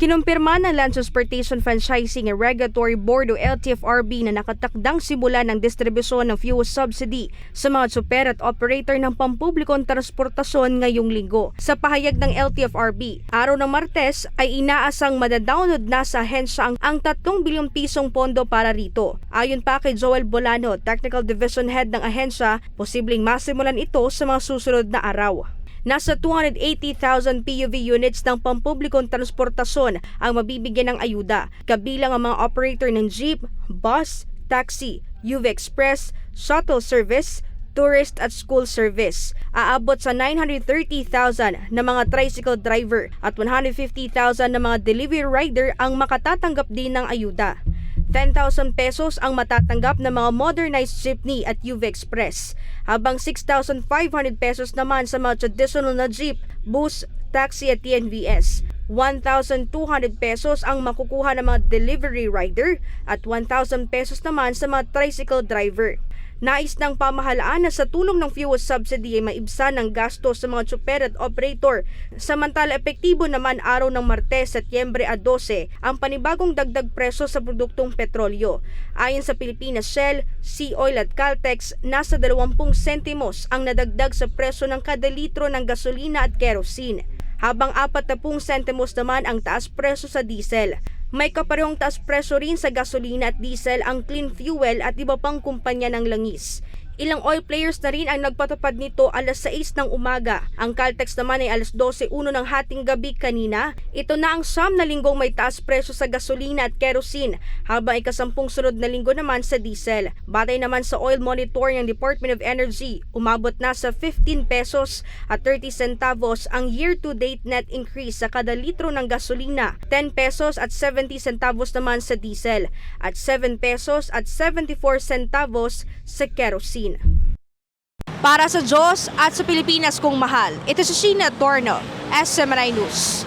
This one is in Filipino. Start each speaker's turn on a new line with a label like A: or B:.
A: Kinumpirma ng Land Transportation Franchising and Regulatory Board o LTFRB na nakatakdang simulan ng distribusyon ng fuel subsidy sa mga tsuper at operator ng pampublikong transportasyon ngayong linggo. Sa pahayag ng LTFRB, araw ng Martes ay inaasang madadownload na sa ahensya ang, ang 3 bilyong pisong pondo para rito. Ayon pa kay Joel Bolano, Technical Division Head ng ahensya, posibleng masimulan ito sa mga susunod na araw. Nasa 280,000 PUV units ng pampublikong transportasyon ang mabibigyan ng ayuda, kabilang ang mga operator ng jeep, bus, taxi, UV Express, shuttle service, tourist at school service. Aabot sa 930,000 na mga tricycle driver at 150,000 na mga delivery rider ang makatatanggap din ng ayuda. 10,000 pesos ang matatanggap ng mga modernized jeepney at UV Express, habang 6,500 pesos naman sa mga traditional na jeep, bus, taxi at TNVS. 1,200 pesos ang makukuha ng mga delivery rider at 1,000 pesos naman sa mga tricycle driver. Nais ng pamahalaan na sa tulong ng fuel subsidy ay maibsan ng gasto sa mga tsuper at operator. Samantala epektibo naman araw ng Martes, Setyembre a 12 ang panibagong dagdag presyo sa produktong petrolyo. Ayon sa Pilipinas Shell, Sea Oil at Caltex, nasa 20 sentimos ang nadagdag sa presyo ng kada litro ng gasolina at kerosene habang 40 sentimos naman ang taas presyo sa diesel. May kaparehong taas presyo rin sa gasolina at diesel ang clean fuel at iba pang kumpanya ng langis. Ilang oil players na rin ang nagpatupad nito alas 6 ng umaga. Ang Caltex naman ay alas 12.01 ng hating gabi kanina. Ito na ang siyam na linggong may taas presyo sa gasolina at kerosene, habang ikasampung sunod na linggo naman sa diesel. Batay naman sa oil monitoring ng Department of Energy, umabot na sa 15 pesos at 30 centavos ang year-to-date net increase sa kada litro ng gasolina, 10 pesos at 70 centavos naman sa diesel, at 7 pesos at 74 centavos sa kerosene. Para sa Diyos at sa Pilipinas kong mahal, ito si Sheena Torno, SMNI News.